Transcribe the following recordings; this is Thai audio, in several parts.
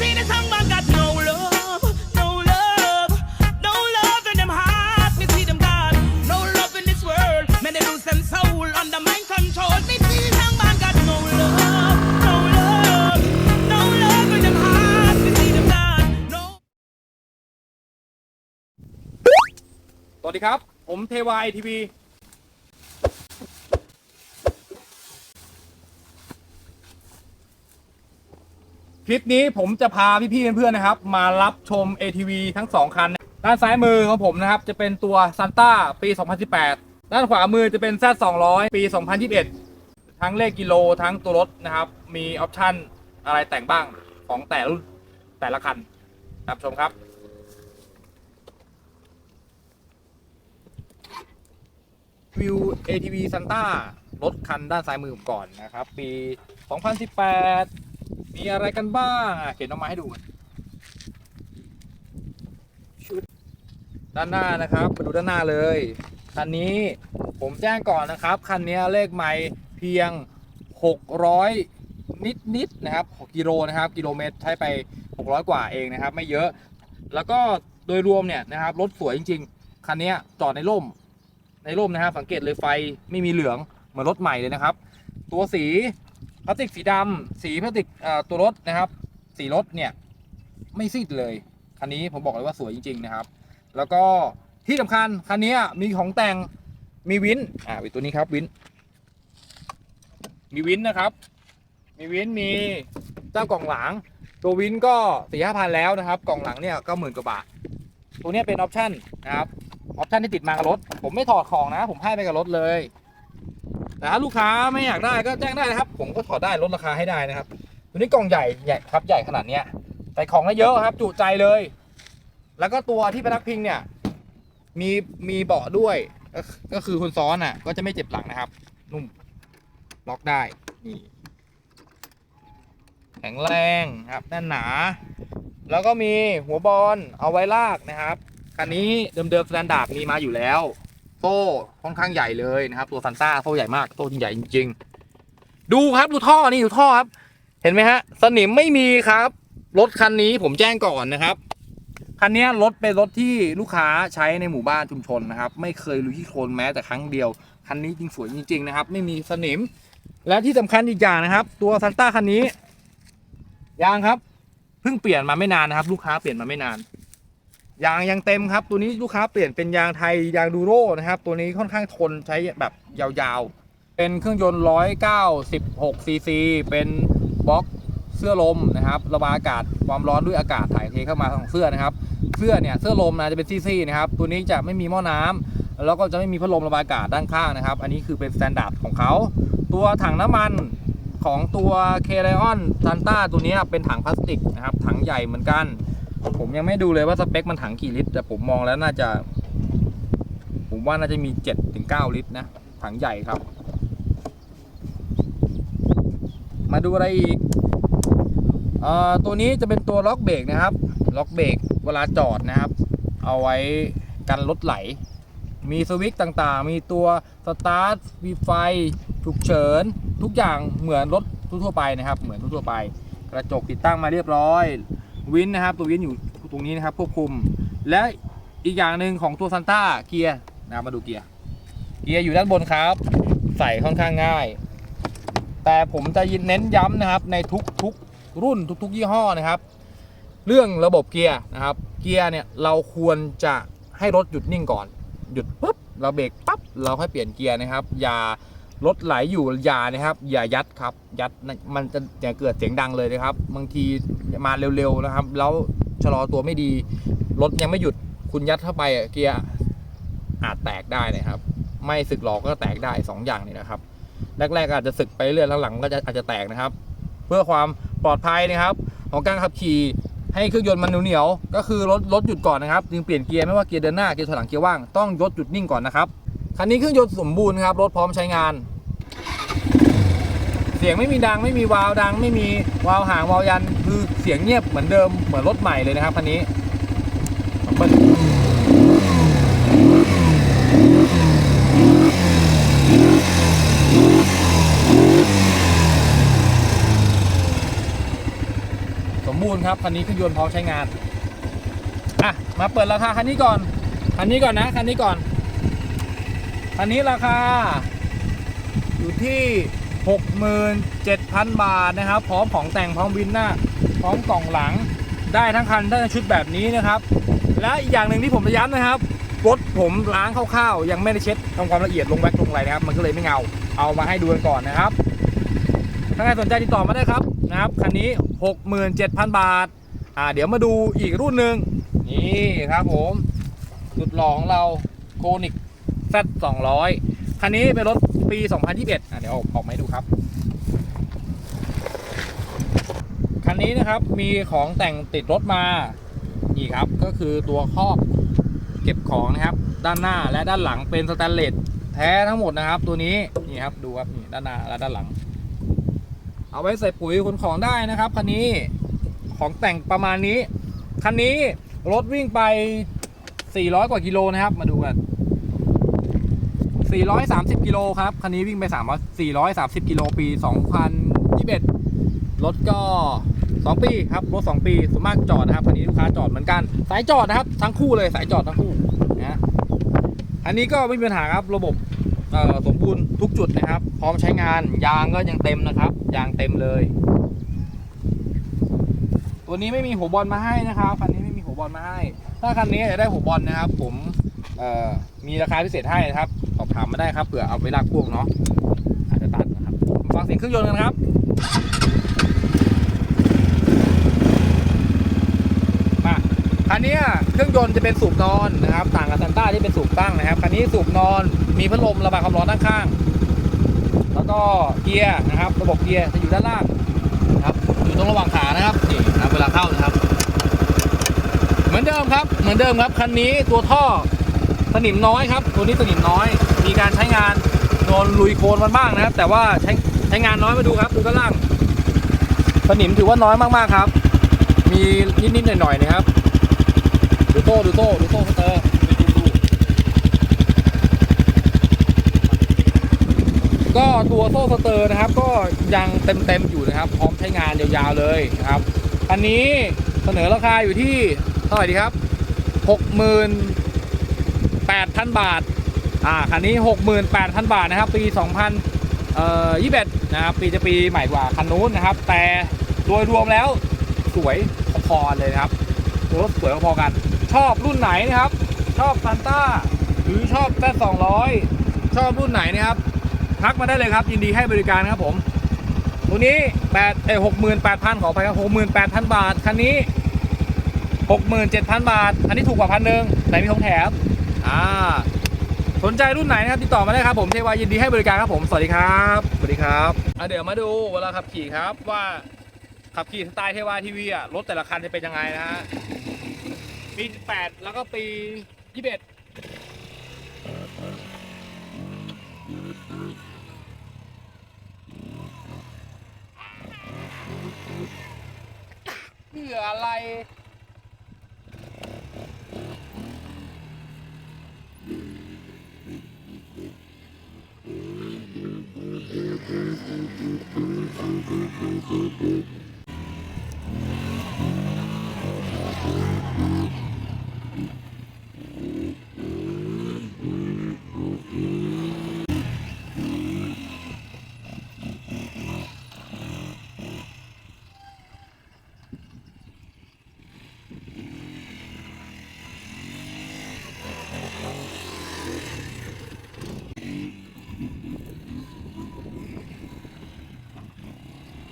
see the song man got no love, no love, no love in them heart. Me see them got no love in this world. Man, they lose them soul under mind control. Me see the song man got no love, no love, no love in them heart. Me see them got no. สวัสดีครับ ผมเทวายทีวี คลิปนี้ผมจะพาพี่ๆเพื่อนๆนะครับ มารับชม ATV ทั้ง 2 คัน ด้านซ้ายมือของผมนะครับ จะเป็นตัว Santa ปี 2018 ด้านขวามือจะเป็น Z 200 ปี 2021 ทั้งเลขกิโลทั้งตัวรถนะครับ มีออปชั่นอะไรแต่งบ้างของแต่รุ่นแต่ละคันรับชมครับวิว ATV Santa รถคันด้านซ้ายมือผมก่อนนะครับ ปี 2018 มีอะไรกันบ้างอะเขียนออกมาให้ดูกันชุดด้านหน้านะครับมาดูด้านหน้าเลยคันนี้ผมแจ้งก่อนนะครับคันนี้เลขไมล์เพียง 600 นิดนิดๆนะครับกิโลนะครับกิโลเมตรใช้ไป 600 กว่าเองนะครับ ไม่เยอะ แล้วก็โดยรวมเนี่ยนะครับรถสวยจริง ๆคันนี้จอดในร่มในร่มนะครับ สังเกตเลยไฟไม่มีเหลืองเหมือนรถใหม่เลยนะครับ ตัวสี พลาสติกสีดำสีพลาสติกตัวรถนะครับ สีรถเนี่ยไม่ซีดเลย คันนี้ผมบอกเลยว่าสวยจริง ๆ นะครับ แล้วก็ที่สำคัญคันนี้มีของแต่งมีวินอ่าวินตัวนี้ครับวินมีวินนะครับ มีวินมีเจ้ากล่องหลัง ตัววินก็สี่ห้าพันแล้วนะครับ กล่องหลังเนี่ยก็หมื่นกว่าบาท ตัวนี้เป็นออปชั่นนะครับออปชั่นที่ติดมากับรถ ผมไม่ถอดของนะ ผมให้ไปกับรถเลย แต่ถ้าลูกค้าไม่อยากได้ก็แจ้งได้นะครับ ผมก็ถอดได้ลดราคาให้ได้นะครับตัวนี้กล่องใหญ่ใหญ่ครับใหญ่ขนาดเนี้ยใส่ของได้เยอะครับ จุใจเลย แล้วก็ตัวที่เป็นนักพิงเนี่ย มีมีเบาะด้วยก็ก็คือคนซ้อนอะ ก็จะไม่เจ็บหลังนะครับ นุ่มล็อกได้นี่แข็งแรงครับแน่นหนา แล้วก็มีหัวบอลเอาไว้ลากนะครับคันนี้เดิมๆสแตนดาร์ดมีมาอยู่แล้ว โซ่ค่อนข้างใหญ่เลยนะครับ ตัวซันต้าโซ่ใหญ่มากโซ่จริงใหญ่จริงๆ ดูครับดูท่อนี่ดูท่อครับ เห็นไหมฮะ สนิมไม่มีครับ รถคันนี้ผมแจ้งก่อนนะครับคันนี้รถเป็นรถที่ลูกค้าใช้ในหมู่บ้านชุมชนนะครับ ไม่เคยลุยที่โคลนแม้แต่ครั้งเดียวคันนี้จริงสวยจริงๆนะครับ ไม่มีสนิม และที่สำคัญอีกอย่างนะครับ ตัวซันต้าคันนี้ยางครับเพิ่งเปลี่ยนมาไม่นานนะครับ ลูกค้าเปลี่ยนมาไม่นาน ยางยังเต็มครับ ตัวนี้ลูกค้าเปลี่ยนเป็นยางไทยยางดูโร่นะครับ ตัวนี้ค่อนข้างทนใช้แบบยาวๆ เป็นเครื่องยนต์196ซีซีเป็นบล็อกเสื้อลมนะครับระบายอากาศความร้อนด้วยอากาศถ่ายเทเข้ามาของเสื้อนะครับ เสื้อเนี่ยเสื้อลมนะจะเป็นซีๆนะครับ ตัวนี้จะไม่มีหม้อน้ำแล้วก็จะไม่มีพัดลมระบายอากาศด้านข้างนะครับ อันนี้คือเป็นสแตนดาร์ดของเขา ตัวถังน้ำมันของตัวเคไลออนซันต้าตัวนี้เป็นถังพลาสติกนะครับถังใหญ่เหมือนกัน ผมยังไม่ดูเลยว่าสเปคมันถังกี่ลิตร แต่ผมมองแล้วน่าจะ ผมว่าน่าจะมี7ถึง9ลิตรนะ ถังใหญ่ครับ มาดูอะไรอีกอตัวนี้จะเป็นตัวล็อกเบรกนะครับ ล็อกเบรกเวลาจอดนะครับ เอาไว้กันรถไหล มีสวิตช์ต่างๆ มีตัวสตาร์ทมีไฟฉุกเฉิน ทุกอย่างเหมือนรถทั่วไปนะครับ เหมือนทั่วไป กระจกติดตั้งมาเรียบร้อย วินนะครับ ตัววินอยู่ตรงนี้นะครับควบคุม และอีกอย่างหนึ่งของตัวซันต้าเกียร์นะมาดูเกียร์เกียร์อยู่ด้านบนครับ ใส่ค่อนข้างง่าย แต่ผมจะเน้นย้ำนะครับในทุกๆรุ่นทุก ๆ ยี่ห้อนะครับ เรื่องระบบเกียร์นะครับ เกียร์เนี่ยเราควรจะให้รถหยุดนิ่งก่อน หยุดปุ๊บเราเบรกปั๊บเราค่อยเปลี่ยนเกียร์นะครับ อย่า รถไหลอยู่อย่านะครับ อย่ายัดครับ ยัดมันจะจะเกิดเสียงดังเลยนะครับ บางทีมาเร็วๆนะครับ แล้วชะลอตัวไม่ดีรถยังไม่หยุดคุณยัดเข้าไปเกียร์อาจแตกได้นะครับ ไม่สึกหลอกก็แตกได้สองอย่างนี้นะครับ แรกๆอาจจะสึกไปเรื่อยหลังๆก็จะอาจจะแตกนะครับ เพื่อความปลอดภัยนะครับ ของการขับขี่ให้เครื่องยนต์มันเหนียวก็คือรถรถหยุดก่อนนะครับจึงเปลี่ยนเกียร์ไม่ว่าเกียร์เดินหน้าเกียร์ถอยหลังเกียร์ว่างต้องรถหยุดนิ่งก่อนนะครับ คันนี้เครื่องยนต์สมบูรณ์ครับ รถพร้อมใช้งาน เสียงไม่มีดังไม่มีวาล์วดัง ไม่มีวาล์วหางวาล์วยันคือเสียงเงียบเหมือนเดิมเหมือนรถใหม่เลยนะครับคันนี้เบิ้ลสสมบูรณ์ครับคันนี้เครื่องยนต์พร้อมใช้งานอะมาเปิดราคาคันนี้ก่อนคันนี้ก่อนนะคันนี้ก่อน คันนี้ราคา อยู่ที่ 67,000 บาทนะครับ พร้อมของแต่งพร้อมวินหน้า พร้อมกล่องหลัง ได้ทั้งคันได้ทั้งชุดแบบนี้นะครับ และอีกอย่างหนึ่งที่ผมจะย้ำนะครับรถผมล้างคร่าวๆยังไม่ได้เช็ดทำความละเอียดลงแว็กลงอะไรนะครับ มันก็เลยไม่เงา เอามาให้ดูกันก่อนนะครับถ้าใครสนใจติดต่อมาได้ครับนะครับคันนี้ 67,000 บาทอ่าเดี๋ยวมาดูอีกรุ่นหนึ่งนี่ครับผมสุดหล่อของเราโคนิก Z 200คันนี้เป็นรถปี 2021อะเดี๋ยวออกมาให้ดูครับ คันนี้นะครับมีของแต่งติดรถมา นี่ครับก็คือตัวครอบเก็บของนะครับ ด้านหน้าและด้านหลังเป็นสแตนเลสแท้ทั้งหมดนะครับ ตัวนี้นี่ครับดูครับนี่ด้านหน้าและด้านหลัง เอาไว้ใส่ปุ๋ยขนของได้นะครับคันนี้ของแต่งประมาณนี้ คันนี้รถวิ่งไป 400 กว่ากิโลนะครับ มาดูกัน 430 กิโลครับ คันนี้วิ่งไป3 430 กิโลปี 2021 รถก็ 2 ปีครับ รถ 2 ปีส่วนมากจอดนะครับ คันนี้ลูกค้าจอดเหมือนกัน สายจอดนะครับ ทั้งคู่เลย สายจอดทั้งคู่นะอันนี้ก็ไม่มีปัญหาครับ ระบบสมบูรณ์ทุกจุดนะครับ พร้อมใช้งาน ยางก็ยังเต็มนะครับ ยางเต็มเลย ตัวนี้ไม่มีหัวบอลมาให้นะครับ คันนี้ไม่มีหัวบอลมาให้ ถ้าคันนี้จะได้หัวบอลนะครับ ผมมีราคาพิเศษให้นะครับ อบถามมาได้ครับเผื่อเอาไปลากพ่วงเนาะอาจจะตัดนะครับฟังเสียงเครื่องยนต์กันครับมาคันนี้เครื่องยนต์จะเป็นสูบนอนนะครับ ต่างกับซันต้าที่เป็นสูบตั้งนะครับคันนี้สูบนอนมีพัดลมระบายความร้อนด้านข้าง แล้วก็เกียร์นะครับ ระบบเกียร์จะอยู่ด้านล่างนะครับอยู่ตรงระหว่างขานะครับนี่นะครับเวลาเข้านะครับ เหมือนเดิมครับเหมือนเดิมครับคันนี้ตัวท่อ สนิมน้อยครับ ตัวนี้สนิมน้อย มีการใช้งานโดนลุยโคลนมันบ้างนะครับ แต่ว่าใช้ใช้งานน้อยมาดูครับดูด้านล่างสนิมถือว่าน้อยมากๆครับ มีนิดๆหน่อยๆนะครับดูโต้ดูโต้ดูโต้สเตอร์ก็ตัวโซ่สเตอร์นะครับ ก็ยังเต็มๆอยู่นะครับ พร้อมใช้งานยาวๆเลยนะครับอันนี้เสนอราคาอยู่ที่เท่าไหร่ดีครับ 68,000 บาท อ่า คันนี้ 68,000 บาทนะครับ ปี 2000เอ่อ21นะครับ ปีจะปีใหม่กว่าคันนู้นนะครับ แต่โดยรวมแล้วสวยพอๆเลยนะครับรถสวยพอๆกัน ชอบรุ่นไหนนะครับ ชอบซันต้าหรือชอบแซด200 ชอบรุ่นไหนนะครับ ทักมาได้เลยครับ ยินดีให้บริการครับผม ตัวนี้8เอ้68,000 ขอไปครับ68,000 บาท คันนี้ 67,000 บาท อันนี้ถูกกว่าพันหนึ่งแต่มีของแถม อ่าสนใจรุ่นไหนนะครับติดต่อมาได้ครับผมเทวายินดีให้บริการครับผมสวัสดีครับสวัสดีครับอะเดี๋ยวมาดูเวลาขับขี่ครับว่าขับขี่สไตล์เทวาทีวีอะรถแต่ละคันจะเป็นยังไงนะฮะปี8แล้วก็ปี21เพื่ออะไร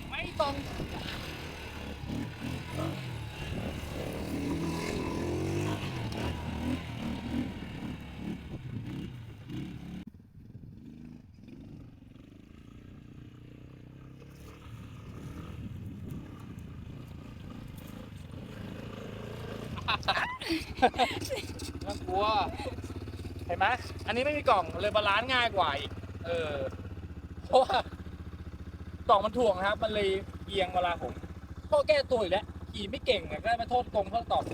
ไม่ตรง น่ากลัว เห็นไหมอันนี้ไม่มีกล่องเลยบาลานซ์ง่ายกว่าอีก เออ เพราะว่ากล่องมันถ่วงครับ มันเลยเอียงเวลาผมพ่อแก้ตัวอีกแล้วขี่ไม่เก่งก็ได้มาโทษกรงโทษตอบ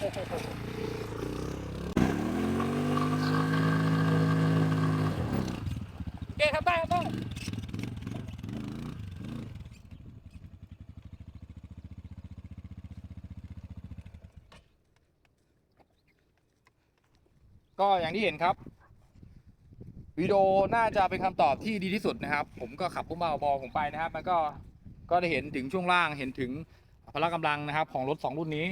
อ โอ เคครับได้ครับต้องก็อย่างที่เห็นครับวิดีโอน่าจะเป็นคำตอบที่ดีที่สุดนะครับ ผมก็ขับพุ่มเบาบอผมไปนะครับ มันก็ก็ได้เห็นถึงช่วงล่างเห็นถึงพละกำลังนะครับ ของรถสองรุ่นนี้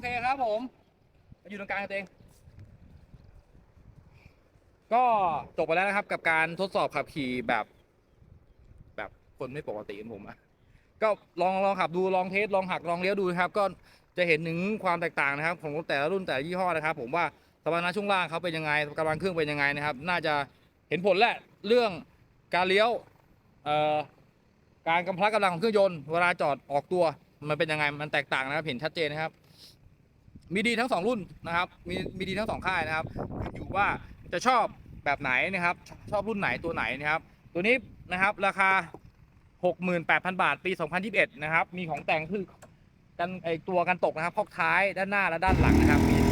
เคครับผมมาอยู่ตรงกลางกันเองก็จบไปแล้วนะครับกับการทดสอบขับขี่แบบ แบบคนไม่ปกติเหมือนผมอะก็ลองลองขับดูลองเทสลองหักลองเลี้ยวดูนะครับ ก็จะเห็นถึงความแตกต่างนะครับ ของรถแต่ละรุ่นแต่ละยี่ห้อนะครับ ผมว่าสมรรถนะช่วงล่างเขาเป็นยังไงกำลังเครื่องเป็นยังไงนะครับ น่าจะเห็นผลแหละเรื่องการเลี้ยวการกำพลังกำลังของเครื่องยนต์เวลาจอดออกตัว มันเป็นยังไงมันแตกต่างนะครับเห็นชัดเจนนะครับ มีดีทั้งสองรุ่นนะครับ มีมีดีทั้งสองค่ายนะครับขึ้นอยู่ว่าจะชอบแบบไหนนะครับ ชอบรุ่นไหนตัวไหนนะครับ ตัวนี้นะครับราคา 68,000 บาทปี 2021 นะครับ มีของแต่งคือกันไอตัวกันตกนะครับพอกท้ายด้านหน้าและด้านหลังนะครับมี